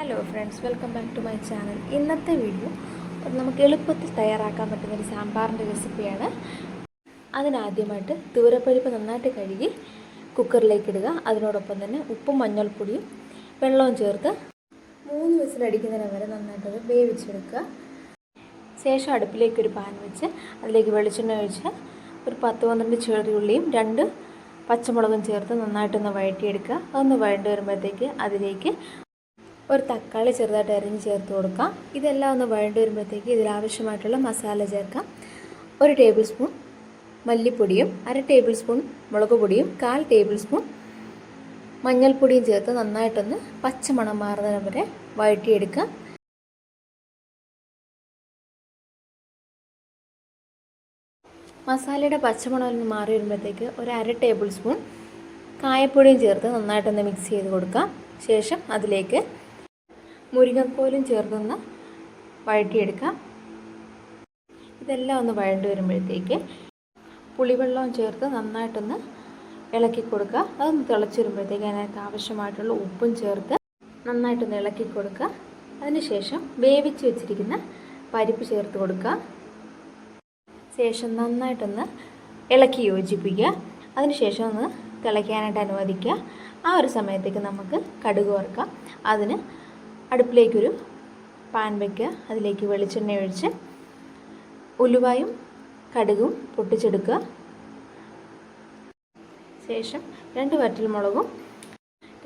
Hello friends welcome back to my channel ഇന്നത്തെ video നമുക്ക് എളുപ്പത്തിൽ തയ്യാറാക്കാൻ പറ്റുന്ന ഒരു സാമ്പാറിന്റെ റെസിപ്പിയാണ് അതിനാദ്യമായിട്ട് തൂരപ്പരിപ്പ് നന്നായിട്ട് കഴുകി കുക്കറിലേക്ക് ഇടുക. അതിനോടൊപ്പം തന്നെ ഉപ്പും മഞ്ഞൾപ്പൊടിയും വെള്ളവും ചേർത്ത് മൂന്ന് വിസിലടിക്കുന്നതിന് വരെ നന്നായിട്ടത് വേവിച്ചെടുക്കുക. ശേഷം അടുപ്പിലേക്ക് ഒരു പാൻ വെച്ച് അതിലേക്ക് വെളിച്ചെണ്ണ ഒഴിച്ച് ഒരു പത്ത് പന്ത്രണ്ട് ചെറിയുള്ളിയും രണ്ട് പച്ചമുളകും ചേർത്ത് നന്നായിട്ടൊന്ന് വഴറ്റിയെടുക്കുക. അതൊന്ന് വഴണ്ടി വരുമ്പോഴത്തേക്ക് അതിലേക്ക് ഒരു തക്കാളി ചെറുതായിട്ട് അരിഞ്ഞ് ചേർത്ത് കൊടുക്കാം. ഇതെല്ലാം ഒന്ന് വഴണ്ടി വരുമ്പോഴത്തേക്ക് ഇതിലാവശ്യമായിട്ടുള്ള മസാല ചേർക്കാം. ഒരു ടേബിൾ സ്പൂൺ മല്ലിപ്പൊടിയും അര ടേബിൾ സ്പൂൺ മുളക് പൊടിയും കാൽ ടേബിൾ സ്പൂൺ മഞ്ഞൾപ്പൊടിയും ചേർത്ത് നന്നായിട്ടൊന്ന് പച്ചമണം മാറുന്നതിന് വരെ വഴറ്റിയെടുക്കാം. മസാലയുടെ പച്ചമണം ഒന്ന് മാറി വരുമ്പോഴത്തേക്ക് ഒരു അര ടേബിൾ സ്പൂൺ കായപ്പൊടിയും ചേർത്ത് നന്നായിട്ടൊന്ന് മിക്സ് ചെയ്ത് കൊടുക്കാം. ശേഷം അതിലേക്ക് മുരിങ്ങക്കോലും ചേർത്തൊന്ന് വഴറ്റിയെടുക്കാം. ഇതെല്ലാം ഒന്ന് വഴണ്ടി വരുമ്പോഴത്തേക്ക് പുളിവെള്ളവും ചേർത്ത് നന്നായിട്ടൊന്ന് ഇളക്കി കൊടുക്കുക. അതൊന്ന് തിളച്ച് വരുമ്പോഴത്തേക്ക് അതിനകത്ത് ആവശ്യമായിട്ടുള്ള ഉപ്പും ചേർത്ത് നന്നായിട്ടൊന്ന് ഇളക്കി കൊടുക്കുക. അതിനുശേഷം വേവിച്ച് വെച്ചിരിക്കുന്ന പരിപ്പ് ചേർത്ത് കൊടുക്കുക. ശേഷം നന്നായിട്ടൊന്ന് ഇളക്കി യോജിപ്പിക്കുക. അതിനുശേഷം ഒന്ന് തിളയ്ക്കാനായിട്ട് അനുവദിക്കുക. ആ ഒരു സമയത്തേക്ക് നമുക്ക് കടുക് വറുക്കാം. അതിന് അടുപ്പിലേക്കൊരു പാൻ വയ്ക്കുക അതിലേക്ക് വെളിച്ചെണ്ണ ഒഴിച്ച് ഉലുവായും കടുകും പൊട്ടിച്ചെടുക്കുക. ശേഷം രണ്ട് വറ്റൽ മുളകും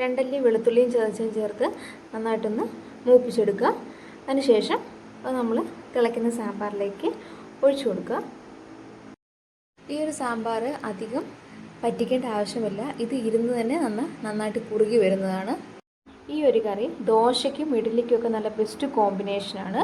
രണ്ടല്ലി വെളുത്തുള്ളിയും ചതച്ചും ചേർത്ത് നന്നായിട്ടൊന്ന് മൂപ്പിച്ചെടുക്കുക. അതിനുശേഷം അത് നമ്മൾ തിളയ്ക്കുന്ന സാമ്പാറിലേക്ക് ഒഴിച്ചു കൊടുക്കുക. ഈ ഒരു സാമ്പാർ അധികം പറ്റിക്കേണ്ട ആവശ്യമില്ല. ഇത് ഇരുന്ന് തന്നെ നന്ന നന്നായിട്ട് കുറുകി വരുന്നതാണ്. ഈ ഒരു കറി ദോശയ്ക്കും ഇഡ്ഡലിക്കും ഒക്കെ നല്ല ബെസ്റ്റ് കോമ്പിനേഷനാണ്